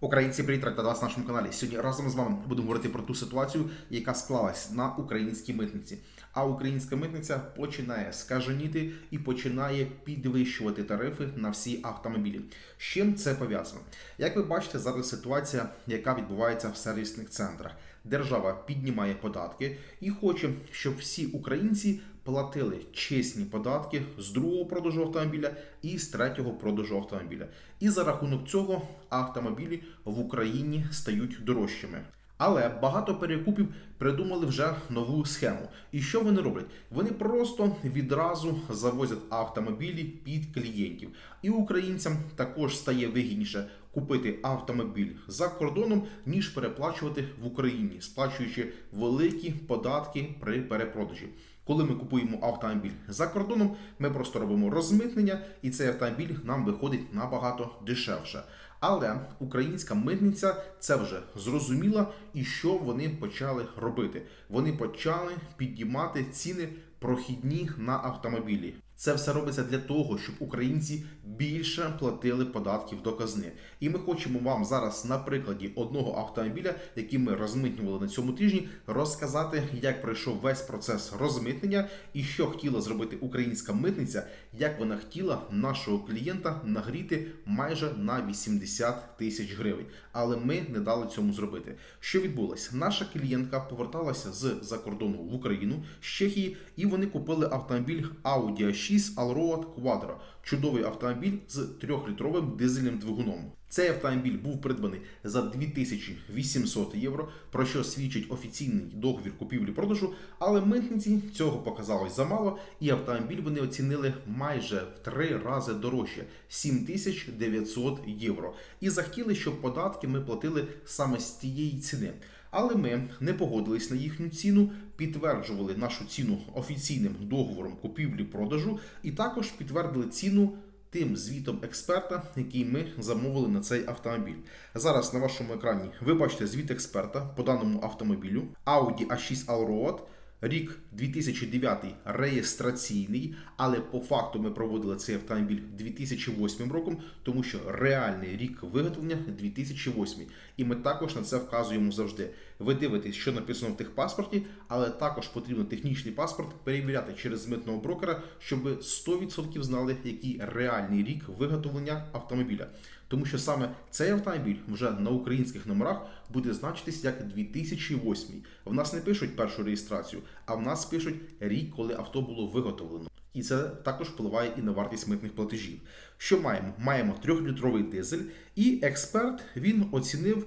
Українці, привіт, рад вас на нашому каналі. Сьогодні разом з вами будемо говорити про ту ситуацію, яка склалась на українській митниці. А українська митниця починає скаженіти і починає підвищувати тарифи на всі автомобілі. З чим це пов'язано? Як ви бачите, зараз ситуація, яка відбувається в сервісних центрах. Держава піднімає податки і хоче, щоб всі українці платили чесні податки з другого продажу автомобіля і з третього продажу автомобіля. І за рахунок цього автомобілі в Україні стають дорожчими. Але багато перекупів придумали вже нову схему. І що вони роблять? Вони просто відразу завозять автомобілі під клієнтів. І українцям також стає вигідніше купити автомобіль за кордоном, ніж переплачувати в Україні, сплачуючи великі податки при перепродажі. Коли ми купуємо автомобіль за кордоном, ми просто робимо розмитнення, і цей автомобіль нам виходить набагато дешевше. Але українська митниця це вже зрозуміла, і що вони почали робити? Вони почали підіймати ціни прохідні на автомобілі. Це все робиться для того, щоб українці більше платили податків до казни. І ми хочемо вам зараз на прикладі одного автомобіля, який ми розмитнювали на цьому тижні, розказати, як пройшов весь процес розмитнення і що хотіла зробити українська митниця, як вона хотіла нашого клієнта нагріти майже на 80 тисяч гривень. Але ми не дали цьому зробити. Що відбулося? Наша клієнтка поверталася з за кордону в Україну з Чехії, і вони купили автомобіль Audi A6 Allroad Quattro. Чудовий автомобіль з 3-літровим дизельним двигуном. Цей автомобіль був придбаний за 2800 євро, про що свідчить офіційний договір купівлі-продажу, але митниці цього показалось замало, і автомобіль вони оцінили майже в три рази дорожче 7900 євро. І захотіли, щоб податки ми платили саме з тієї ціни. Але ми не погодились на їхню ціну, підтверджували нашу ціну офіційним договором купівлі-продажу і також підтвердили ціну тим звітом експерта, який ми замовили на цей автомобіль. Зараз на вашому екрані ви бачите звіт експерта по даному автомобілю Audi A6 Allroad. Рік 2009 реєстраційний, але по факту ми проводили цей автомобіль 2008 роком, тому що реальний рік виготовлення 2008. І ми також на це вказуємо завжди. Ви дивитесь, що написано в техпаспорті, але також потрібно технічний паспорт перевіряти через митного брокера, щоб ви 100% знали, який реальний рік виготовлення автомобіля. Тому що саме цей автомобіль вже на українських номерах буде значитись як 2008. В нас не пишуть першу реєстрацію, а в нас пишуть рік, коли авто було виготовлено. І це також впливає і на вартість митних платежів. Що маємо? Маємо 3-літровий дизель, і експерт він оцінив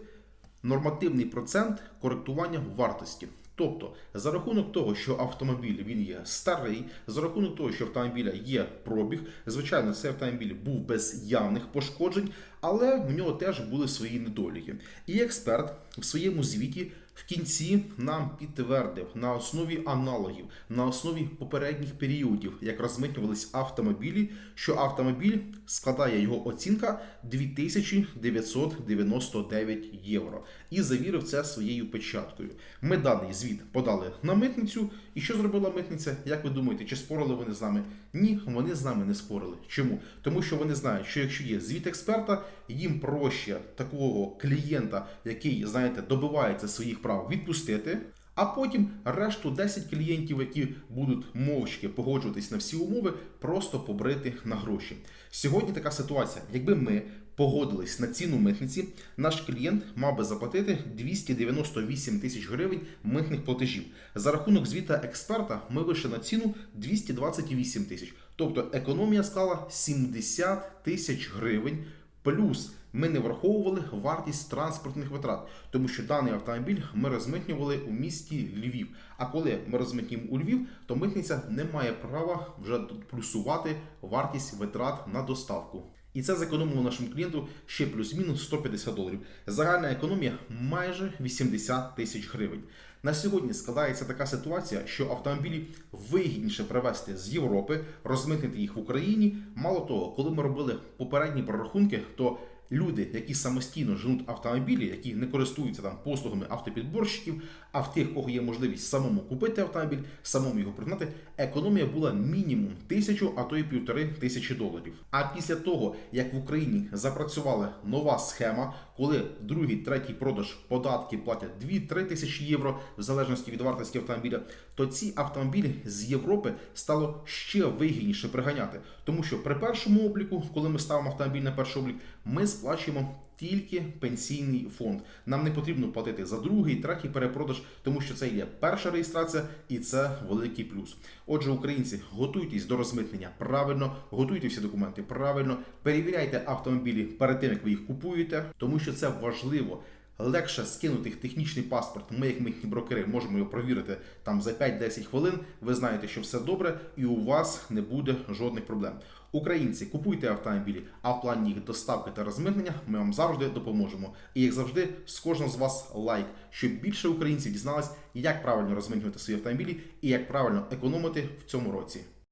нормативний процент коректування вартості. Тобто, за рахунок того, що автомобіль він є старий, за рахунок того, що автомобіля є пробіг, звичайно, цей автомобіль був без явних пошкоджень, але в нього теж були свої недоліки. І експерт в своєму звіті в кінці нам підтвердив на основі аналогів, на основі попередніх періодів, як розмитнювались автомобілі, що автомобіль складає його оцінка 2999 євро. І завірив це своєю печаткою. Ми даний звіт подали на митницю. І що зробила митниця? Як ви думаєте, чи спорили вони з нами? Ні, вони з нами не спорили. Чому? Тому що вони знають, що якщо є звіт експерта, їм проще такого клієнта, який, знаєте, добивається своїх прав, відпустити. А потім решту 10 клієнтів, які будуть мовчки погоджуватись на всі умови, просто побрити на гроші. Сьогодні така ситуація. Якби ми погодились на ціну митниці, наш клієнт мав би заплатити 298 тисяч гривень митних платежів. За рахунок звіта експерта ми вийшли на ціну 228 тисяч. Тобто економія склала 70 тисяч гривень. Плюс ми не враховували вартість транспортних витрат, тому що даний автомобіль ми розмитнювали у місті Львів. А коли ми розмитнюємо у Львів, то митниця не має права вже плюсувати вартість витрат на доставку. І це зекономило нашому клієнту ще плюс-мінус 150 доларів. Загальна економія майже 80 тисяч гривень. На сьогодні складається така ситуація, що автомобілі вигідніше привезти з Європи, розмитнити їх в Україні. Мало того, коли ми робили попередні прорахунки, то люди, які самостійно женуть автомобілі, які не користуються там послугами автопідборщиків, а в тих, кого є можливість самому купити автомобіль, самому його пригнати, економія була мінімум тисячу, а то й півтори тисячі доларів. А після того, як в Україні запрацювала нова схема, коли другий, третій продаж податки платять 2-3 тисячі євро в залежності від вартості автомобіля, то ці автомобілі з Європи стало ще вигідніше приганяти, тому що при першому обліку, коли ми ставимо автомобіль на перший облік, ми сплачуємо тільки пенсійний фонд. Нам не потрібно платити за другий, третій перепродаж, тому що це є перша реєстрація і це великий плюс. Отже, українці, готуйтесь до розмитнення правильно, готуйте всі документи правильно, перевіряйте автомобілі перед тим, як ви їх купуєте, тому що це важливо. Легше скинути технічний паспорт. Ми, як митні брокери, можемо його провірити там за 5-10 хвилин. Ви знаєте, що все добре, і у вас не буде жодних проблем. Українці, купуйте автомобілі, а в плані їх доставки та розмитнення ми вам завжди допоможемо. І як завжди, з кожного з вас лайк, щоб більше українців дізналось, як правильно розмитнювати свої автомобілі і як правильно економити в цьому році.